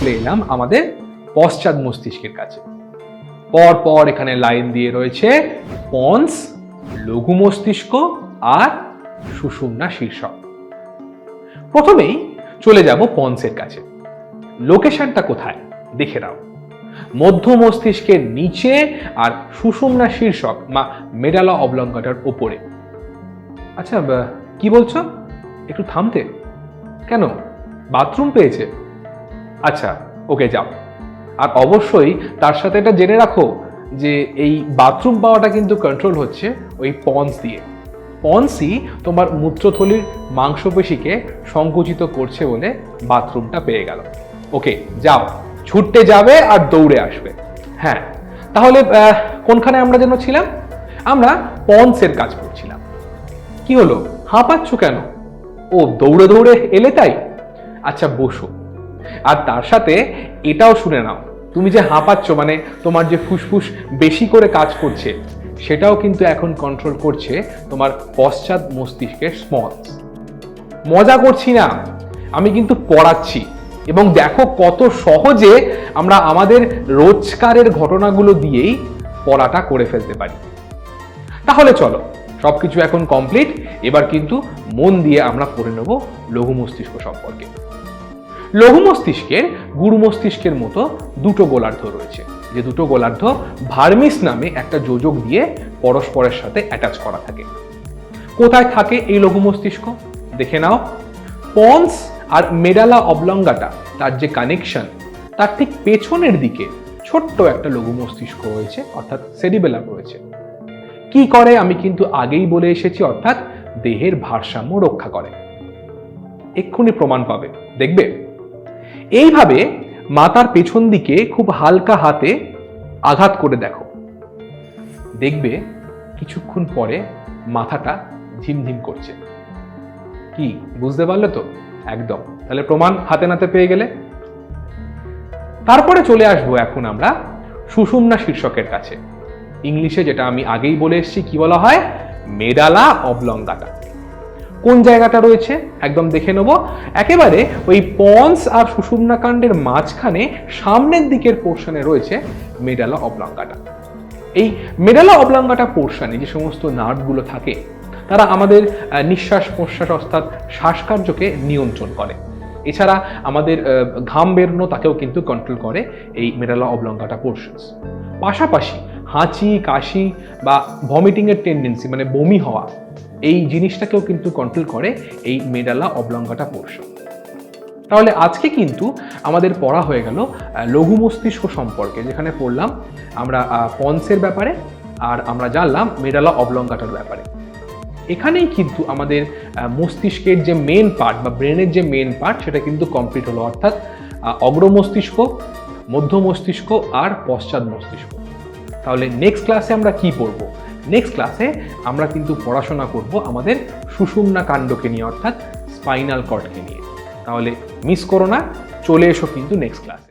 চলে এলাম আমাদের পশ্চাৎ মস্তিষ্কের কাছে। পর পর এখানে লাইন দিয়ে রয়েছে পন্স, লঘু মস্তিষ্ক আর সুষুম্না শীর্ষক। প্রথমেই চলে যাব পন্সের কাছে। লোকেশনটা কোথায়? দেখে নাও। মধ্য মস্তিষ্কের নিচে আর সুষুম্না শীর্ষক বা মেডালা অবলঙ্কাটার ওপরে আচ্ছা কি বলছো? একটু থামতে। কেন? বাথরুম পেয়েছে? আচ্ছা ওকে যাও। আর অবশ্যই তার সাথে এটা জেনে রাখো যে এই বাথরুম পাওয়াটা কিন্তু কন্ট্রোল হচ্ছে ওই পন্স দিয়ে। পন্সই তোমার মূত্রথলির মাংসপেশিকে সংকুচিত করছে বলে বাথরুমটা পেয়ে গেল। ওকে যাও। ছুটতে যাবে আর দৌড়ে আসবে। হ্যাঁ তাহলে কোনখানে আমরা যেন ছিলাম? আমরা পন্সের কাজ করছিলাম। কি হলো? হাঁপাচ্ছ কেন? ও, দৌড়ে দৌড়ে এলে তাই? আচ্ছা বসো। আর তার সাথে এটাও শুনে নাও। তুমি যে হাঁপাচ্ছ মানে তোমার যে ফুসফুস বেশি করে কাজ করছে, সেটাও কিন্তু এখন কন্ট্রোল করছে তোমার পশ্চাৎ মস্তিষ্কের স্মলস মজা করছি না, আমি কিন্তু পড়াচ্ছি। এবং দেখো কত সহজে আমরা আমাদের রোজকারের ঘটনাগুলো দিয়েই পড়াটা করে ফেলতে পারি। তাহলে চলো, সবকিছু এখন কমপ্লিট এবার কিন্তু মন দিয়ে আমরা পড়ে নেব লঘু মস্তিষ্ক সম্পর্কে। লঘু মস্তিষ্কের গুরু মস্তিষ্কের মতো দুটো গোলার্ধ রয়েছে। যে দুটো গোলার্ধ ভার্মিস নামে একটা যোজক দিয়ে পরস্পরের সাথে অ্যাটাচ করা থাকে। কোথায় থাকে এই লঘু মস্তিষ্ক? দেখে নাও। পন্স আর মেডালা অবলঙ্গাটা, তার যে কানেকশন তার ঠিক পেছনের দিকে ছোট্ট একটা লঘু মস্তিষ্ক রয়েছে, অর্থাৎ সেরিবেলাম রয়েছে। কি করে? আমি কিন্তু আগেই বলে এসেছি, অর্থাৎ দেহের ভারসাম্য রক্ষা করে। এক্ষুনি প্রমাণ পাবে। দেখবে? এইভাবে মাথার পেছন দিকে খুব হালকা হাতে আঘাত করে দেখো। দেখবে কিছুক্ষণ পরে মাথাটা ঝিমঝিম করছে। কি, বুঝতে পারলে তো? একদম। তাহলে প্রমাণ হাতে নাতে পেয়ে গেলে? তারপরে চলে আসব এখন আমরা সুষুম্না শীর্ষকের কাছে। ইংলিশে যেটা আমি আগেই বলে এসেছি, কি বলা হয়? মেডালা অবলঙ্গাটা কোন জায়গাটা রয়েছে? একদম দেখে নেব। একেবারে ওই পন্স আর সুষুম্না কাণ্ডের মাঝখানে সামনের দিকের পোর্শনে রয়েছে মেডালা অবলঙ্গাটা। এই মেডালা অবলঙ্গাটা পোর্শনে যে সমস্ত নার্ভগুলো থাকে, তারা আমাদের নিঃশ্বাস প্রশ্বাস অর্থাৎ শ্বাসকার্যকে নিয়ন্ত্রণ করে। এছাড়া আমাদের ঘাম বেরোনো তাকেও কিন্তু কন্ট্রোল করে এই মেডালা অবলঙ্গাটা পোর্শনস পাশাপাশি হাঁচি, কাশি বা ভমিটিংয়ের টেন্ডেন্সি মানে বমি হওয়া এই জিনিসটাকেও কিন্তু কন্ট্রোল করে এই মেডালা অবলঙ্গাটা পোর্শন তাহলে আজকে কিন্তু আমাদের পড়া হয়ে গেল লঘু মস্তিষ্ক সম্পর্কে, যেখানে পড়লাম আমরা পন্সের ব্যাপারে আর আমরা জানলাম মেডালা অবলঙ্গাটার ব্যাপারে। এখানেই কিন্তু আমাদের মস্তিষ্কের যে মেন পার্ট বা ব্রেনের যে মেন পার্ট সেটা কিন্তু কমপ্লিট হলো, অর্থাৎ অগ্র মস্তিষ্ক, মধ্য মস্তিষ্ক আর পশ্চাৎ মস্তিষ্ক। তাহলে নেক্সট ক্লাসে আমরা কি পড়ব? নেক্সট ক্লাসে আমরা কিন্তু পড়াশোনা করব আমাদের সুষুম্না কাণ্ডকে নিয়ে, অর্থাৎ স্পাইনাল কর্ডকে নিয়ে। তাহলে মিস করো না, চলে এসো কিন্তু নেক্সট ক্লাসে